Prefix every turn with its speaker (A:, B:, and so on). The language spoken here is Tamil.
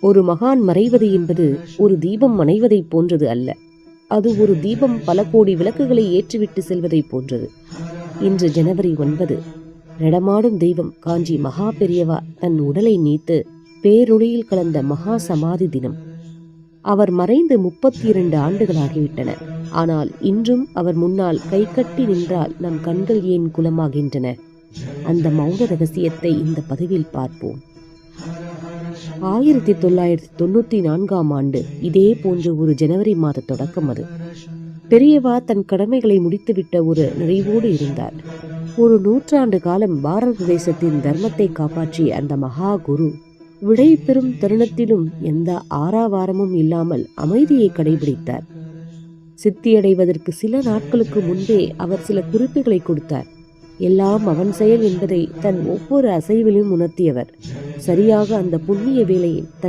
A: ஒரு மகான் மறைவது என்பது ஒரு தீபம் மனைவதைப் போன்றது அல்ல. அது ஒரு தீபம் பல கோடி விளக்குகளை ஏற்றிவிட்டு செல்வதைப் போன்றது. இன்று ஜனவரி ஒன்பது நடமாடும் தெய்வம் காஞ்சி மகா பெரியவா தன் உடலை நீத்து பேரொளியில் கலந்த மகா சமாதி தினம். அவர் மறைந்து முப்பத்தி இரண்டு ஆண்டுகளாகிவிட்டன. ஆனால் இன்றும் அவர் முன்னால் கை கட்டி நின்றால் நம் கண்கள் ஏன் குலமாகின்றன? அந்த மௌன ரகசியத்தை இந்த பதிவில் பார்ப்போம். ஆயிரத்தி தொள்ளாயிரத்தி தொண்ணூத்தி நான்காம் ஆண்டு இதே போன்ற ஒரு ஜனவரி மாத தொடக்கம் அது. பெரியவா தன் கடமைகளை முடித்துவிட்ட ஒரு நிறைவோடு இருந்தார். ஒரு நூற்றாண்டு காலம் பாரத தேசத்தின் தர்மத்தை காப்பாற்றிய அந்த மகா குரு விடை பெறும் தருணத்திலும் எந்த ஆறாவாரமும் இல்லாமல் அமைதியை கடைபிடித்தார். சித்தியடைவதற்கு சில நாட்களுக்கு முன்பே அவர் சில குறிப்புகளை கொடுத்தார். எல்லாம் அவன் செயல் என்பதை தன் ஒவ்வொரு அசைவிலும் உணர்த்தியவர். சரியாக அந்த புண்ணிய வேலையை தன்